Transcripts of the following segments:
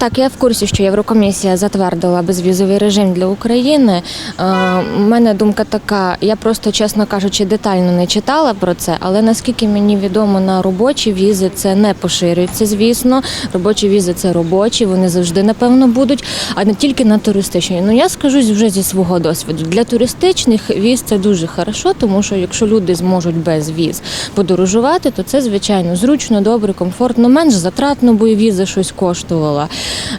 Так, я в курсі, що Єврокомісія затвердила безвізовий режим для України. Е, У мене думка така: я просто, чесно кажучи, детально не читала про це, але наскільки мені відомо, на робочі візи це не поширюється, звісно. Робочі візи це робочі, вони завжди напевно будуть, а не тільки на туристичні. Ну я скажу вже зі свого досвіду. Для туристичних віз це дуже хорошо, тому що якщо люди зможуть без віз подорожувати, то це звичайно зручно, добре, комфортно, менш затратно, бо віза щось коштувала.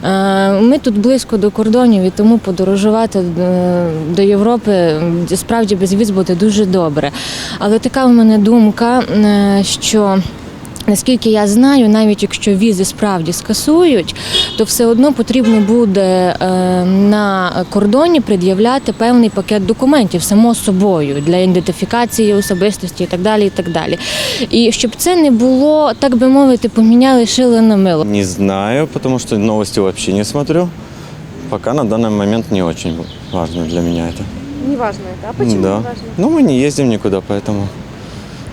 Е, Ми тут близько до кордонів і тому подорожувати е, до Європи справді без віз буде дуже добре. Але така в мене думка, е, що. Наскільки я знаю, навіть якщо візи справді скасують, то все одно потрібно буде е, на кордоні пред'являти певний пакет документів само собою для ідентифікації особистості і так далі. І так далі. І щоб це не було, так би мовити, поміняли шили на мило. Не знаю, потому что новости вообще не смотрю. Пока на данный момент не очень важно для меня это. Не важно это. А почему да. не важно? Ну, мы не ездим никуда, поэтому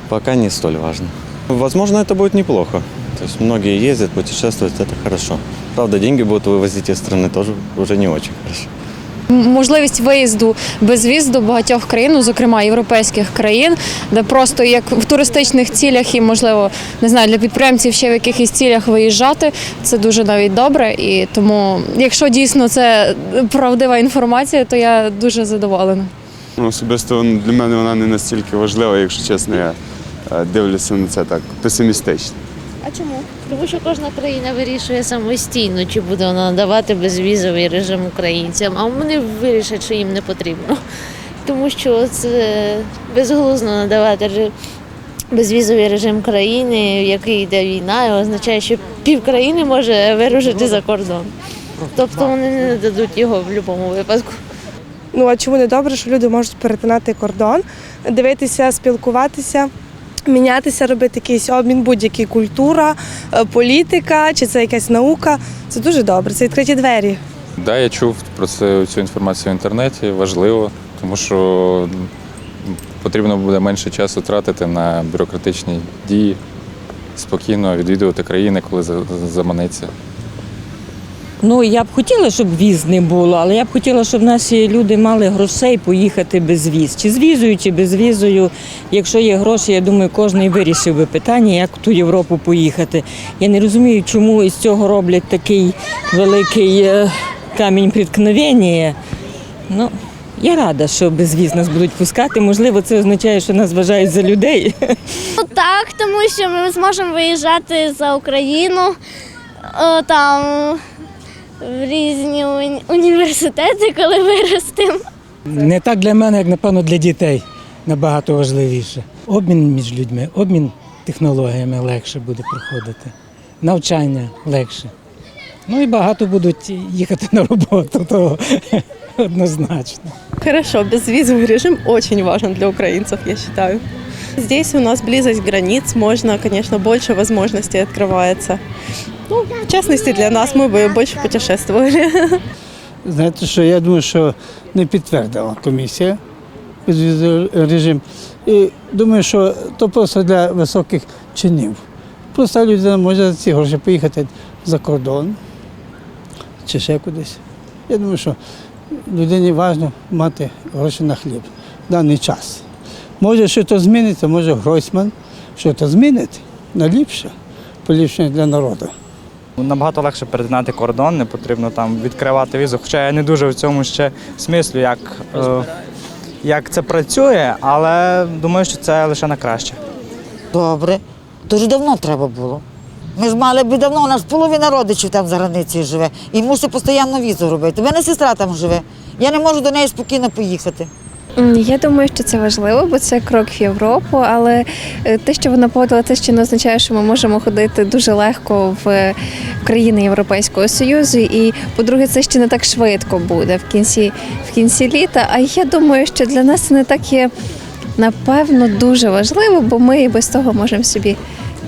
пока не столь важно. Возможно, это будет неплохо. То есть многие ездят, путешествуют, это хорошо. Правда, деньги будут вывозить из страны тоже уже не очень хорошо. М- Можливість виїзду без віз до багатьох країн, ну, зокрема європейських країн, де просто як в туристичних цілях і, можливо, не знаю, для підприємців ще в якихось цілях виїжджати, це дуже навіть добре. І тому, якщо дійсно це правдива інформація, то я дуже задоволена. Ну, Особисто для мене вона не настільки важлива, якщо чесно, я е, дивлюся на це так песимістично. А чому? Тому що кожна країна вирішує самостійно, чи буде вона надавати безвізовий режим українцям, а вони вирішать, що їм не потрібно. Тому що це безглуздо надавати безвізовий режим країни, в якій йде війна, і означає, що пів країни може вирушити за кордон. Тобто вони не дадуть його в будь-якому випадку. Ну а чому не добре, що люди можуть перетинати кордон, дивитися, спілкуватися, мінятися, робити якийсь обмін, будь-який культура, е, політика чи це якась наука. Це дуже добре. Це відкриті двері. Да, я чув про це цю інформацію в інтернеті. Важливо, тому що потрібно буде менше часу тратити на бюрократичні дії, спокійно відвідувати країни, коли за- заманеться. Ну, я б хотіла, щоб віз не було, але я б хотіла, щоб наші люди мали грошей поїхати без віз. Чи з візою, чи без візою. Якщо є гроші, я думаю, кожен вирішив би питання, як в ту Європу поїхати. Я не розумію, чому із цього роблять такий великий е, камінь приткновення. Ну, я рада, що без віз нас будуть пускати. Можливо, це означає, що нас вважають за людей. Ну, Так, тому що ми зможемо виїжджати за Україну о, там в різні уні- університети, коли виростемо. Не так для мене, як напевно для дітей. Набагато важливіше. Обмін між людьми, обмін технологіями легше буде проходити, навчання легше. Ну і багато будуть їхати на роботу, то однозначно. Хорошо, безвизовый режим очень важен для украинцев, я считаю. Здесь у нас близость границ, можно, конечно, больше возможностей открывается. Ну, в частности, для нас мы бы больше путешествовали. Знаєте, що я думаю, що не підтвердила комісія режим. І думаю, що то просто для високих чинів. Просто людина може за ці гроші поїхати за кордон чи ще кудись. Я думаю, що людині важливо мати гроші на хліб в даний час. Може, що то зміниться, може Гройсман що то змінить на ліпше, поліпшення для народу. Набагато легше перетинати кордон, не потрібно там відкривати візу. Хоча я не дуже в цьому ще смислю, як, е, як це працює, але думаю, що це лише на краще. Добре. Дуже давно треба було. Ми ж мали би давно, у нас половина родичів там за границею живе і мусить постійно візу робити. У мене сестра там живе. Я не можу до неї спокійно поїхати. Я думаю, що це важливо, бо це крок в Європу. Але е, те, що вона погодила, це ще не означає, що ми можемо ходити дуже легко в країни Європейського Союзу. І по-друге, це ще не так швидко буде в кінці, в кінці літа. А я думаю, що для нас це не так є напевно дуже важливо, бо ми і без того можемо собі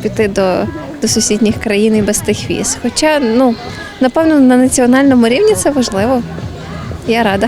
піти до, до сусідніх країн і без тих віз. Хоча, ну напевно, на національному рівні це важливо. Я рада.